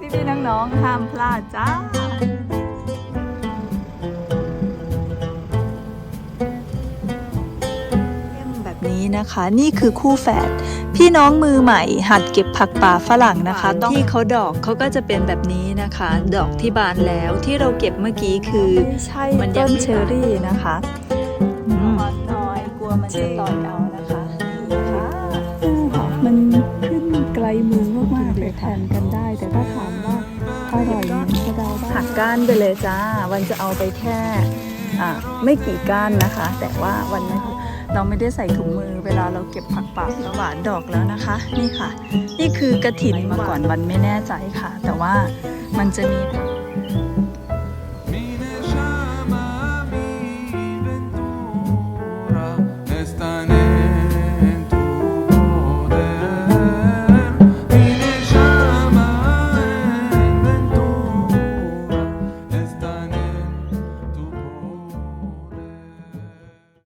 พี่ๆน้องๆห้ามพลาดจ้าแบบนี้นะคะ นี่คือคู่แฝดพี่น้องมือใหม่หัดเก็บผักป่าฝรั่งนะคะที่เขาดอกเขาก็จะเป็นแบบนี้นะคะ ดอกที่บานแล้วที่เราเก็บเมื่อกี้คือมันยังเชอรี่นะคะน้อยกลัวมันจะต่อยเอา ขึ้นไกลมือมากๆเลยแทนกันได้ แต่ถ้าถามว่าอร่อยเหมก็ได้ผักก้านไปเลยจ้า วันจะเอาไปแค่ไม่กี่ก้านนะคะ แต่ว่าวันนี้เราไม่ได้ใส่ถุงมือ เวลาเราเก็บผักป่าแล้วหวานดอกแล้วนะคะ นี่ค่ะ นี่คือกระถินมาก่อนวันไม่แน่ใจค่ะ แต่ว่ามันจะมีผัก